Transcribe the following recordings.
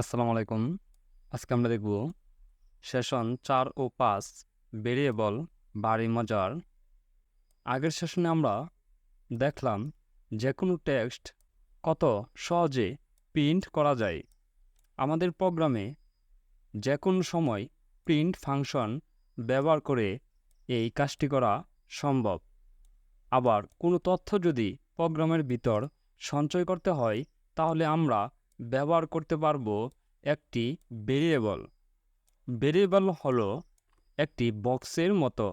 আসসালামু আলাইকুম। আজকে আমরা দেখব সেশন চার ও পাঁচ ভেরিয়েবল বাড়ি মজার। আগের সেশনে আমরা দেখলাম যে কোনো টেক্সট কত সহজে প্রিন্ট করা যায়। আমাদের প্রোগ্রামে যে কোনো সময় প্রিন্ট ফাংশন ব্যবহার করে এই কাজটি করা সম্ভব। আবার কোনো তথ্য যদি প্রোগ্রামের ভিতর সঞ্চয় করতে হয়, তাহলে আমরা ব্যবহার করতে পারব একটি ভেরিয়েবল। ভেরিয়েবল হলো একটি বক্সের মতো,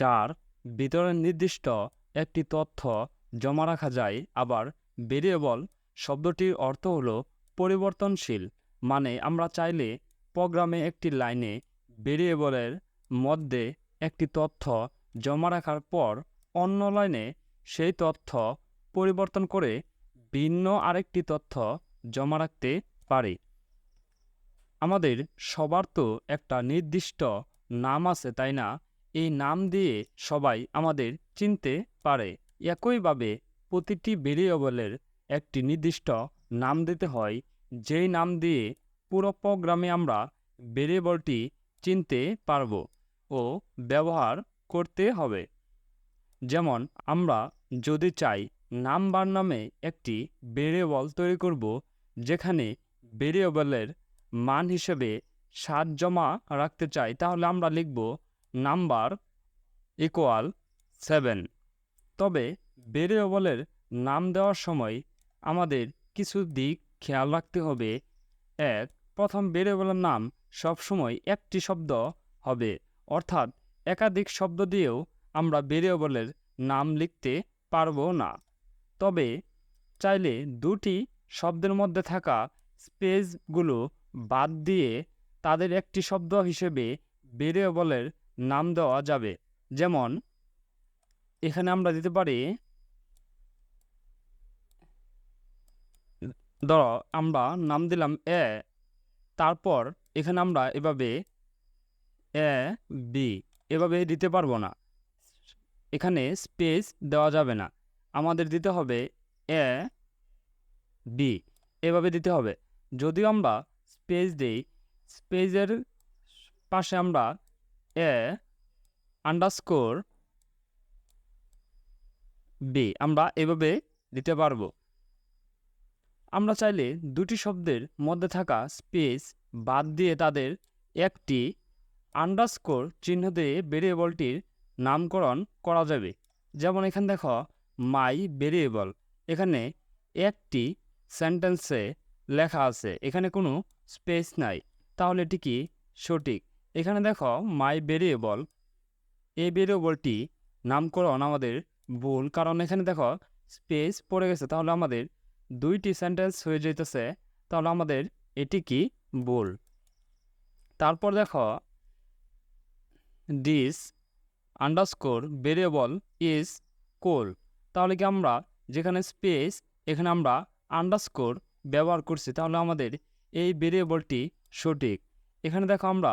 যার ভিতরে নির্দিষ্ট একটি তথ্য জমা রাখা যায়। আবার ভেরিয়েবল শব্দটির অর্থ হলো পরিবর্তনশীল মানে আমরা চাইলে প্রোগ্রামে একটি লাইনে ভেরিয়েবলের মধ্যে একটি তথ্য জমা রাখার পর অন্য লাইনে সেই তথ্য পরিবর্তন করে ভিন্ন আরেকটি তথ্য জমা রাখতে পারি। আমাদের সবার তো একটা নির্দিষ্ট নাম আছে, তাই না? এই নাম দিয়ে সবাই আমাদের চিনতে পারে। একইভাবে প্রতিটি ভেরিয়েবলের একটি নির্দিষ্ট নাম দিতে হয়। যেই নাম দিয়ে পুরো প্রোগ্রামে আমরা ভেরিয়েবলটি চিনতে পারব ও ব্যবহার করতে হবে। যেমন, আমরা যদি চাই নাম্বার নামে একটি ভেরিয়েবল তৈরি করব, যেখানে ভেরিয়েবলের মান হিসেবে সাত জমা রাখতে চাই। তাহলে আমরা লিখব নাম্বার ইকুয়াল সেভেন তবে ভেরিয়েবলের নাম দেওয়ার সময় আমাদের কিছু দিক খেয়াল রাখতে হবে। এক, প্রথম ভেরিয়েবলের নাম সবসময় একটি শব্দ হবে। অর্থাৎ একাধিক শব্দ দিয়েও আমরা ভেরিয়েবলের নাম লিখতে পারব না। তবে চাইলে দুটি শব্দের মধ্যে থাকা স্পেসগুলো বাদ দিয়ে তাদের একটি শব্দ হিসেবে ভেরিয়েবলের নাম দেওয়া যাবে। যেমন, এখানে আমরা দিতে পারি, ধরো আমরা নাম দিলাম এ, তারপর এখানে আমরা এভাবে এ, বি, এভাবে দিতে পারব না। এখানে স্পেস দেওয়া যাবে না। আমাদের দিতে হবে এ, বি। এভাবে দিতে হবে। যদিও আমরা স্পেস দিই স্পেসের পাশে আমরা এ আন্ডারস্কোর বি আমরা এভাবে দিতে পারব। আমরা চাইলে দুটি শব্দের মধ্যে থাকা স্পেস বাদ দিয়ে তাদের একটি আন্ডারস্কোর চিহ্ন দিয়ে ভেরিয়েবলটির নামকরণ করা যাবে। যেমন এখানে দেখো মাই ভেরিয়েবল এখানে একটি সেন্টেন্সে লেখা আছে। এখানে কোনো স্পেস নাই। তাহলে এটি কি সঠিক? এখানে দেখো মাই ভেরিয়েবল এই ভেরিয়েবলটি নামকরণ আমাদের ভুল। কারণ এখানে দেখো স্পেস পড়ে গেছে। তাহলে আমাদের দুইটি সেন্টেন্স হয়ে যেতেছে তাহলে আমাদের এটি কি ভুল? তারপর দেখো this underscore variable is call তাহলে কি আমরা যেখানে স্পেস এখানে আমরা আন্ডারস্কোর ব্যবহার করছি, তাহলে আমাদের এই ভেরিয়েবলটি সঠিক। এখানে দেখো আমরা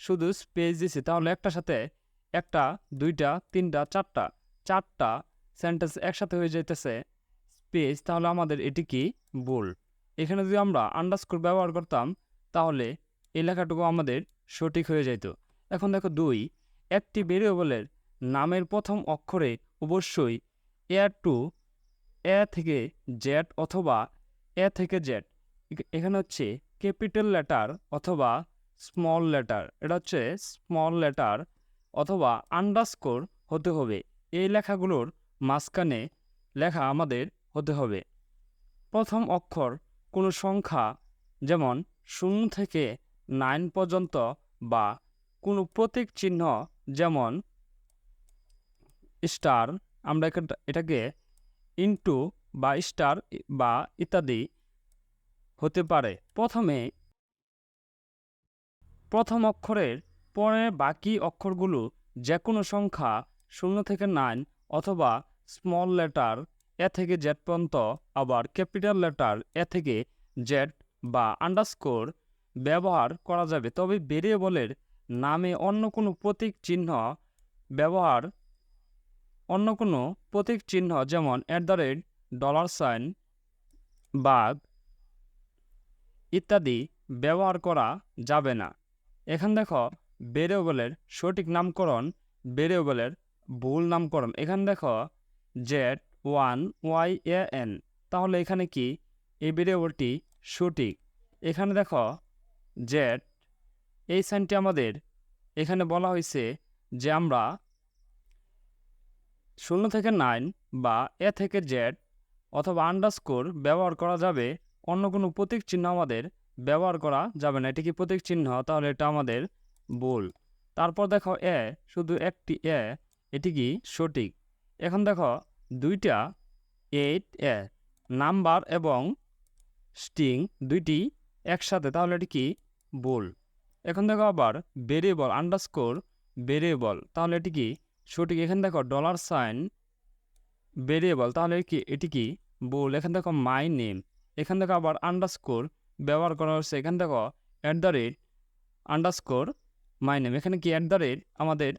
শুধু স্পেস দিছি, তাহলে একটা সাথে একটা, দুইটা, তিনটা, চারটা চারটা সেন্টেন্স একসাথে হয়ে যাইতেছে স্পেস তাহলে আমাদের এটি কি? ভুল এখানে যদি আমরা আন্ডারস্কোর ব্যবহার করতাম, তাহলে এই লেখাটুকু আমাদের সঠিক হয়ে যেত এখন দেখো দুই, একটি ভেরিয়েবলের নামের প্রথম অক্ষরে অবশ্যই এ টু, এ থেকে জেড অথবা এ থেকে জেড। এখানে হচ্ছে ক্যাপিটাল লেটার অথবা স্মল লেটার। এটা হচ্ছে স্মল লেটার অথবা আন্ডারস্কোর হতে হবে। এই লেখাগুলোর মাঝখানে লেখা আমাদের হতে হবে। প্রথম অক্ষর কোনো সংখ্যা যেমন শূন্য থেকে নাইন পর্যন্ত বা কোনো প্রতীক চিহ্ন যেমন স্টার আমরা এটাকে ইনটু বা স্টার বা ইত্যাদি হতে পারে। প্রথমে, প্রথম অক্ষরের পরে বাকি অক্ষরগুলো যে কোনো সংখ্যা শূন্য থেকে নাইন অথবা স্মল লেটার এ থেকে জেড পর্যন্ত, আবার ক্যাপিটাল লেটার এ থেকে জেড বা আন্ডারস্কোর ব্যবহার করা যাবে। তবে ভেরিয়েবলের নামে অন্য কোনো প্রতীক চিহ্ন ব্যবহার অন্য কোনো প্রতীক চিহ্ন যেমন at the rate dollar sign বাঘ ইত্যাদি ব্যবহার করা যাবে না। এখান দেখো ভেরিয়েবলের সঠিক নামকরণ ভেরিয়েবলের ভুল নামকরণ। এখানে দেখো Z one Y A N তাহলে এখানে কি? এই ভেরিয়েবলটি সঠিক। এখানে দেখো জেড এই সাইনটি আমাদের এখানে বলা হয়েছে যে আমরা শূন্য থেকে নাইন বা এ থেকে জেড অথবা আন্ডারস্কোর ব্যবহার করা যাবে। অন্য কোনো প্রতীক চিহ্ন আমাদের ব্যবহার করা যাবে না। এটি কি প্রতীক চিহ্ন? তাহলে এটা আমাদের ভুল। তারপর দেখো এ, শুধু একটি এ, এটি কি সঠিক? এখন দেখো দুইটা এইট এ, নাম্বার এবং স্টিং দুইটি একসাথে, তাহলে এটি কি ভুল? এখন দেখো আবার ভেরিয়েবল, আন্ডারস্কোর ভেরিয়েবল, তাহলে এটি কি সঠিক, এখানে দেখো ডলার সাইন ভেরিয়েবল তাহলে কি, এটি কি? ভুল এখানে দেখো মাই নেম এখান থেকে আবার আন্ডারস্কোর ব্যবহার করা হচ্ছে এখান দেখো at the rate underscore my name এখানে কি অ্যাট দ্য রেট আমাদের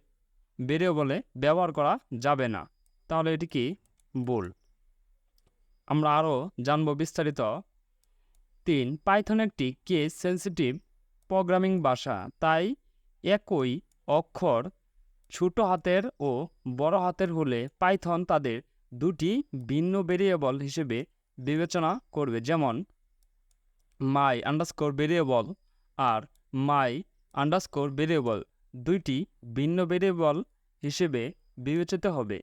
ভেরিয়েবলে ব্যবহার করা যাবে না, তাহলে এটি কি? ভুল আমরা আরও জানব বিস্তারিত। তিন পাইথন একটি কেস সেন্সিটিভ প্রোগ্রামিং ভাষা, তাই একই অক্ষর ছোট হাতের ও বড় হাতের হলে পাইথন তাদের দুটি ভিন্ন ভেরিয়েবল হিসেবে বিবেচনা করবে, যেমন মাই আন্ডারস্কোর ভেরিয়েবল আর মাই আন্ডারস্কোর ভেরিয়েবল দুইটি ভিন্ন ভেরিয়েবল হিসেবে বিবেচিত হবে।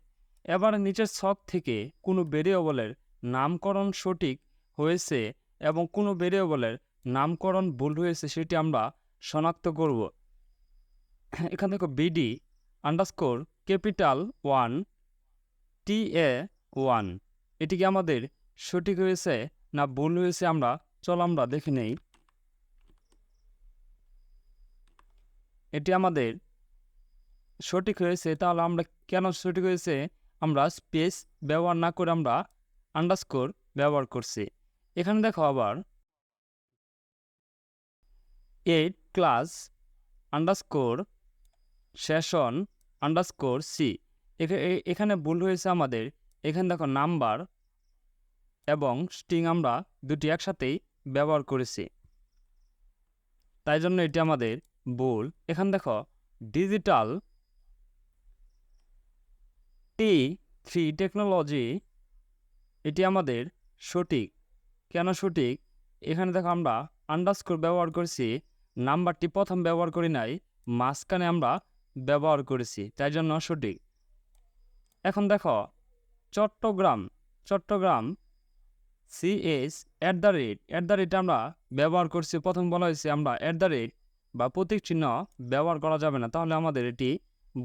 এবার নিচের ছক থেকে কোনো ভেরিয়েবলের নামকরণ সঠিক হয়েছে এবং কোনো ভেরিয়েবলের নামকরণ ভুল হয়েছে, সেটি আমরা শনাক্ত করব। এখান থেকে BD underscore capital one T A one এটি কি আমাদের সঠিক হয়েছে না ভুল হয়েছে আমরা? চল আমরা দেখে নেই। এটি আমাদের সঠিক হয়েছে, তাহলে আমরা কেন সঠিক হয়েছে? আমরা স্পেস ব্যবহার না করে আমরা আন্ডারস্কোর ব্যবহার করছি। এখানে দেখো আবার eight class underscore session underscore C এখানে ভুল হয়েছে আমাদের। এখানে দেখো নাম্বার এবং স্ট্রিং আমরা দুটি একসাথেই ব্যবহার করেছি। তাই জন্য এটি আমাদের ভুল। এখানে দেখো ডিজিটাল টি থ্রি টেকনোলজি এটি আমাদের সঠিক। কেন সঠিক? এখানে দেখো আমরা আন্ডারস্কোর ব্যবহার করেছি। নাম্বারটি প্রথম ব্যবহার করি নাই। মাঝখানে আমরা ব্যবহার করেছি, তাই জন্য সঠিক। এখন দেখো, Chittagong Chittagong CS at the rate at the rate আমরা ব্যবহার করছি, প্রথম বলা হয়েছে আমরা অ্যাট দ্য রেট বা প্রতীক চিহ্ন ব্যবহার করা যাবে না, তাহলে আমাদের এটি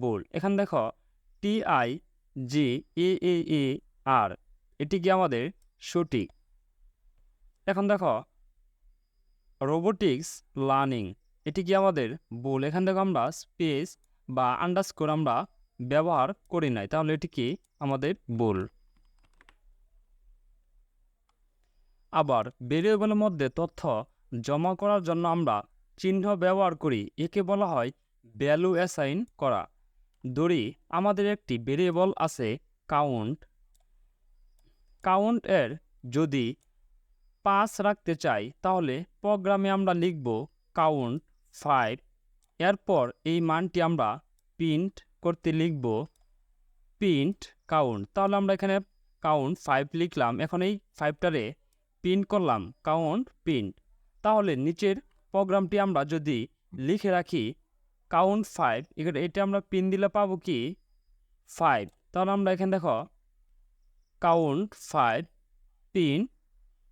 ভুল। এখানে দেখো টি আই জি এ ই আর এটি কি আমাদের সঠিক? এখন দেখো রোবোটিক্স লার্নিং এটি কি আমাদের ভুল? এখান থেকে আমরা স্পেস বা আন্ডারস্কোর আমরা ব্যবহার করি নাই। তাহলে এটি কি আমাদের ভুল? আবার ভেরিয়েবলের মধ্যে তথ্য জমা করার জন্য আমরা চিহ্ন ব্যবহার করি, একে বলা হয় ভ্যালু অ্যাসাইন করা। ধরি, আমাদের একটি ভেরিয়েবল আছে কাউন্ট কাউন্ট এর যদি পাঁচ রাখতে চাই, তাহলে প্রোগ্রামে আমরা লিখব কাউন্ট ফাইভ এরপর এই মানটি আমরা প্রিন্ট করতে লিখব প্রিন্ট কাউন্ট তাহলে আমরা এখানে কাউন্ট ফাইভ লিখলাম। এখন এই ফাইভটারে প্রিন্ট করলাম কাউন্ট প্রিন্ট তাহলে নিচের প্রোগ্রামটি আমরা যদি লিখে রাখি কাউন্ট ফাইভ এখানে এটা আমরা পিন দিলে পাবো কি? ফাইভ তাহলে আমরা এখানে দেখো কাউন্ট ফাইভ পিন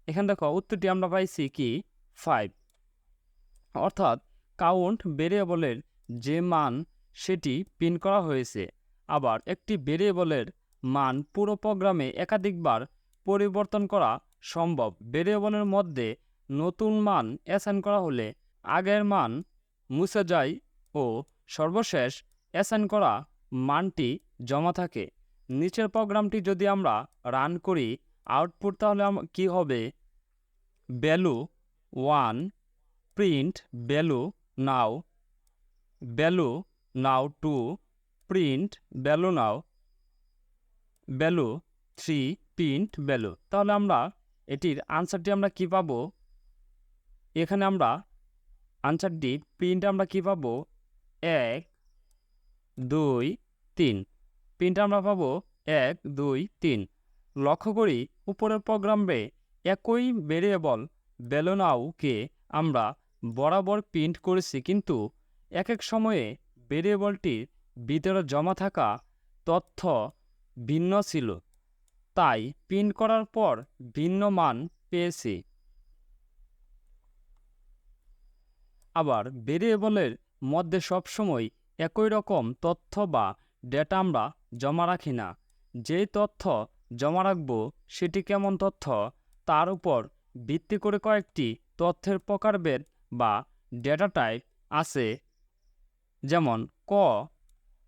এখানে দেখো, উত্তরটি আমরা পাইছি কি? ফাইভ অর্থাৎ কাউন্ট ভেরিয়েবলের যে মান সেটি পিন করা হয়েছে। আবার একটি ভেরিয়েবলের মান পুরো প্রোগ্রামে একাধিকবার পরিবর্তন করা সম্ভব। ভেরিয়েবলের মধ্যে নতুন মান অ্যাসাইন করা হলে আগের মান মুছে যায় ও সর্বশেষ অ্যাসাইন করা মানটি জমা থাকে। নিচের প্রোগ্রামটি যদি আমরা রান করি, আউটপুট তাহলে কি হবে? Value one, print value now value now two, print value now value three, print value তাহলে আমরা এটির আনসারটি আমরা কি পাবো? এখানে আমরা আনসারটি প্রিন্ট আমরা কী পাবো? এক, দুই, তিন। প্রিন্ট আমরা পাবো এক, দুই, তিন। লক্ষ্য করি উপরের প্রোগ্রামে একই ভেরিয়েবল বেলোনাওকে আমরা বরাবর প্রিন্ট করেছি কিন্তু এক এক সময়ে ভেরিয়েবলটির ভিতরে জমা থাকা তথ্য ভিন্ন ছিল। তাই প্রিন্ট করার পর ভিন্ন মান পেয়েছি। আবার ভেরিয়েবলের মধ্যে সবসময় একই রকম তথ্য বা ডেটা আমরা জমা রাখি না। যেই তথ্য জমা রাখব সেটি কেমন তথ্য, তার উপর ভিত্তি করে কয়েকটি তথ্যের প্রকারভেদ বা ডেটা টাইপ আছে, যেমন ক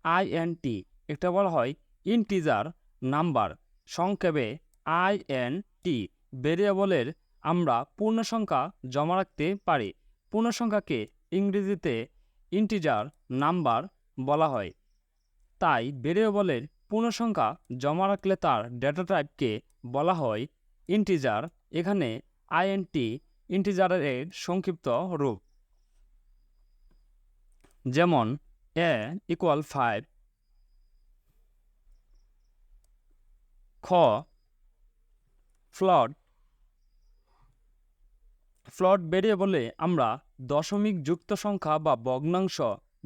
আইএনটি এটা বলা হয় ইন্টিজার নাম্বার সংক্ষেপে আইএনটি ভেরিয়েবলের আমরা পূর্ণসংখ্যা জমা রাখতে পারি। পূর্ণসংখ্যাকে ইংরেজিতে ইন্টিজার নাম্বার বলা হয়। তাই ভেরিয়েবলের পূর্ণসংখ্যা জমা রাখলে তার ডেটা টাইপকে বলা হয় ইন্টিজার এখানে আইএনটি ইন্টিজারের সংক্ষিপ্ত রূপ। যেমন এ ইকুয়াল ফাইভ খ ফ্লট ফ্লট ভেরিয়েবলে আমরা দশমিক যুক্ত সংখ্যা বা ভগ্নাংশ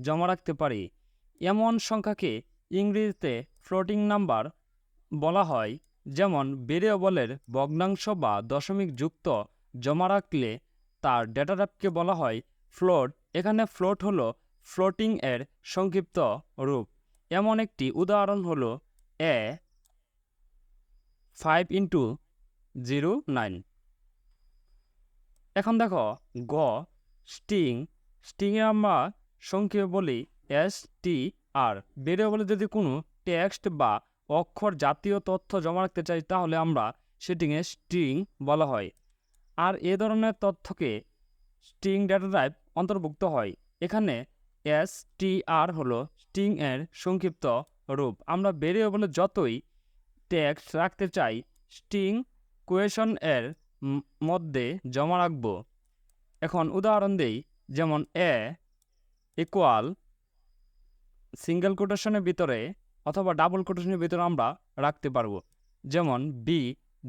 জমা রাখতে পারি। এমন সংখ্যাকে ইংরেজিতে ফ্লোটিং নাম্বার বলা হয়। যেমন ভেরিয়েবলের ভগ্নাংশ বা দশমিক যুক্ত জমা রাখলে তার ডেটা টাইপকে বলা হয় ফ্লোট। এখানে ফ্লোট হলো ফ্লোটিং এর সংক্ষিপ্ত রূপ। এমন একটি উদাহরণ হলো A five into zero nine. এখন দেখো গ, স্টিং। স্টিংয়ে আমরা সংক্ষেপে বলি এস টি আর। ভেরিয়েবলে যদি কোনো টেক্সট বা অক্ষর জাতীয় তথ্য জমা রাখতে চাই, তাহলে আমরা সেটিকে স্ট্রিং বলা হয়। আর এ ধরনের তথ্যকে স্ট্রিং ডেটা টাইপ অন্তর্ভুক্ত হয়। এখানে এস টি আর হলো স্ট্রিং এর সংক্ষিপ্ত রূপ। আমরা ভেরিয়েবলে যতই টেক্সট রাখতে চাই স্ট্রিং কোয়েশন এর মধ্যে জমা রাখব। এখন উদাহরণ দেই, যেমন এ ইকুয়াল সিঙ্গেল কোটেশনের ভিতরে অথবা ডাবল কোটেশনের ভিতরে আমরা রাখতে পারব। যেমন B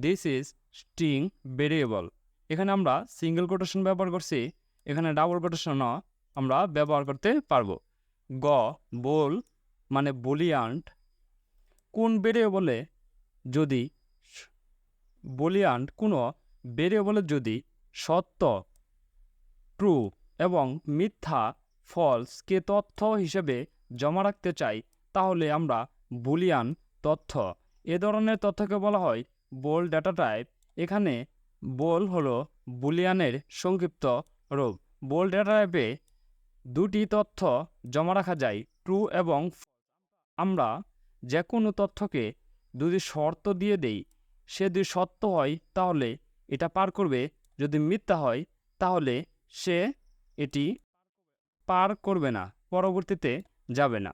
this is string variable এখানে আমরা সিঙ্গেল কোটেশন ব্যবহার করছি, এখানে ডাবল কোটেশনও আমরা ব্যবহার করতে পারব। গ বোল মানে বলিয়ান্ট কোন ভেরিয়েবলে যদি বুলিয়ান্ট কোনো ভেরিয়েবলে যদি সত্য ট্রু এবং মিথ্যা ফলসকে তথ্য হিসেবে জমা রাখতে চাই, তাহলে আমরা বুলিয়ান তথ্য। এ ধরনের তথ্যকে বলা হয় বোল ডাটা টাইপ এখানে বোল হলো বুলিয়ানের সংক্ষিপ্ত রূপ বোল ডেটা টাইপে দুটি তথ্য জমা রাখা যায়, ট্রু এবং আমরা যে কোনো তথ্যকে যদি শর্ত দিয়ে দেই, সে যদি সত্য হয়, তাহলে এটা পার করবে। যদি মিথ্যা হয়, তাহলে সে এটি পার করবে না, পরবর্তীতে যাবে না।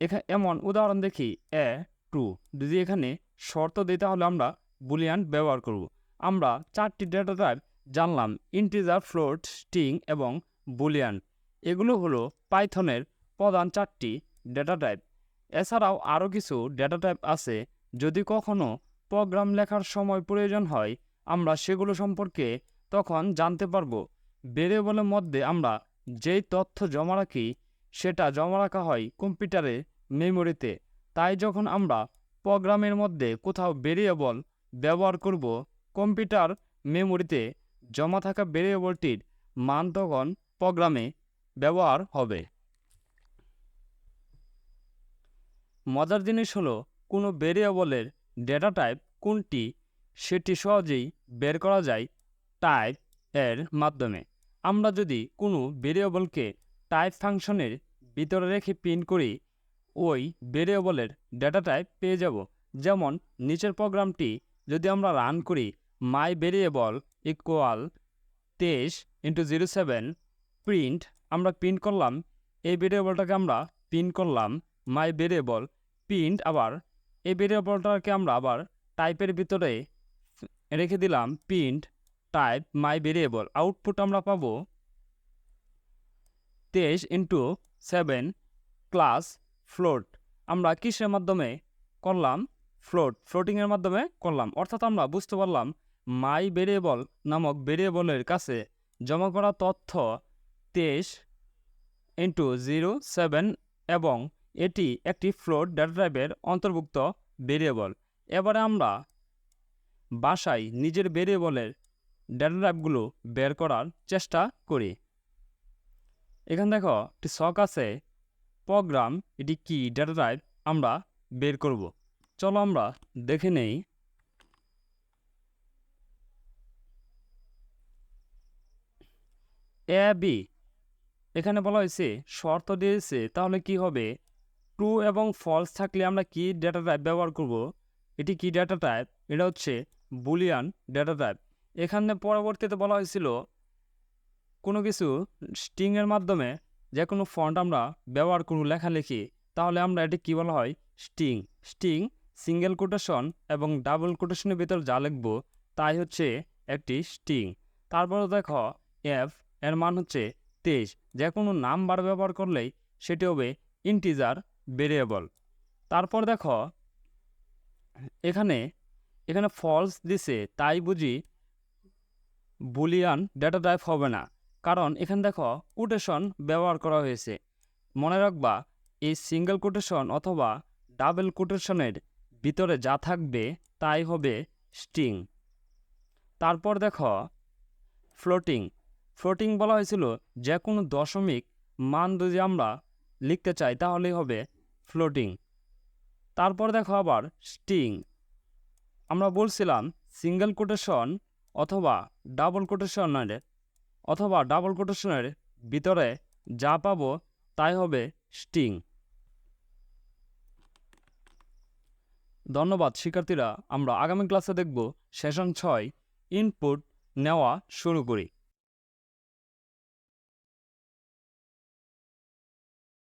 এখানে এমন উদাহরণ দেখি, এ, ট্রু। যদি এখানে শর্ত দিই, তাহলে আমরা বুলিয়ান ব্যবহার করব। আমরা চারটি ডেটা টাইপ জানলাম ইন্টিজার ফ্লোট স্ট্রিং এবং বুলিয়ান এগুলো হলো পাইথনের প্রধান চারটি ডেটা টাইপ এছাড়াও আরও কিছু ডেটা টাইপ আছে, যদি কখনো প্রোগ্রাম লেখার সময় প্রয়োজন হয়, আমরা সেগুলো সম্পর্কে তখন জানতে পারব। ভেরিয়েবলের মধ্যে আমরা যেই তথ্য জমা রাখি, সেটা জমা রাখা হয় কম্পিউটারে মেমোরিতে তাই যখন আমরা প্রোগ্রামের মধ্যে কোথাও ভেরিয়েবল ব্যবহার করব কম্পিউটার মেমোরিতে জমা থাকা ভেরিয়েবলটির মান তখন প্রোগ্রামে ব্যবহার হবে। মজার জিনিস হলো, কোনো ভেরিয়েবলের ডেটা টাইপ কোনটি, সেটি সহজেই বের করা যায় টাইপের মাধ্যমে। আমরা যদি কোনো ভেরিয়েবলকে টাইপ ফাংশনের ভিতরে রেখে প্রিন্ট করি, ওই ভেরিয়েবলের ডেটা টাইপ পেয়ে যাব। যেমন, নিচের প্রোগ্রামটি যদি আমরা রান করি মাই ভেরিয়েবল ইকুয়াল তেইশ ইন্টু জিরো সেভেন প্রিন্ট আমরা প্রিন্ট করলাম। এই ভেরিয়েবলটাকে আমরা প্রিন্ট করলাম মাই ভেরিয়েবল প্রিন্ট আবার এই ভেরিয়েবলটাকে আমরা আবার টাইপের ভিতরে রেখে দিলাম print type my variable output আমরা পাবো তেইশ ইন্টু সেভেন ক্লাস ফ্লোট আমরা কিসের মাধ্যমে করলাম? ফ্লোট ফ্লোটিংয়ের মাধ্যমে করলাম। অর্থাৎ আমরা বুঝতে পারলাম মাই ভেরিয়েবল নামক ভেরিয়েবলের কাছে জমা করা তথ্য তেইশ ইন্টু জিরো সেভেন এবং এটি একটি ফ্লোট ডেটা অন্তর্ভুক্ত ভেরিয়েবল। এবারে আমরা বাসায় নিজের ভেরিয়েবলের ডেটা টাইপগুলো বের করার চেষ্টা করি। এখানে দেখো, একটি শখ আছে। প্রোগ্রাম, এটি কি ডেটা আমরা বের করব। চলো আমরা দেখে নেই। A, B. এখানে বলা হয়েছে, শর্ত দিয়েছে, তাহলে কি হবে? ট্রু এবং ফলস থাকলে আমরা কি ডেটা টাইপ ব্যবহার করব? এটি কি ডেটা টাইপ? এটা হচ্ছে বুলিয়ান ডেটা টাইপ। এখানে পরবর্তীতে বলা হয়েছিল, কোনো কিছু স্ট্রিংয়ের মাধ্যমে যে কোনো ফন্ট আমরা ব্যবহার করব লেখালেখি। তাহলে আমরা এটি কী বলা হয়? স্ট্রিং। স্ট্রিং, সিঙ্গেল কোটেশন এবং ডাবল কোটেশনের ভিতর যা লিখব, তাই হচ্ছে একটি স্ট্রিং। তারপরে দেখো, এফ এর মান হচ্ছে তেইশ, যে কোনো নাম্বার ব্যবহার করলেই সেটি হবে ইন্টিজার ভেরিয়েবল তারপর দেখো, এখানে এখানে ফলস দিছে, তাই বুঝি বুলিয়ান ডেটা টাইপ হবে না। কারণ এখানে দেখো কোটেশন ব্যবহার করা হয়েছে। মনে রাখবা, এই সিঙ্গেল কোটেশন অথবা ডাবল কোটেশনের ভিতরে যা থাকবে, তাই হবে স্ট্রিং তারপর দেখো ফ্লোটিং ফ্লোটিং বলা হয়েছিল যে কোনো দশমিক মান যদি আমরা লিখতে চাই তাহলেই হবে ফ্লোটিং। তারপর দেখো আবার স্টিং। আমরা বলছিলাম সিঙ্গেল কোটেশন অথবা ডাবল কোটেশনের, অথবা ডাবল কোটেশনের ভিতরে যা পাবো তাই হবে স্টিং। ধন্যবাদ শিক্ষার্থীরা, আমরা আগামী ক্লাসে দেখব সেশন ছয়, ইনপুট নেওয়া শুরু করি।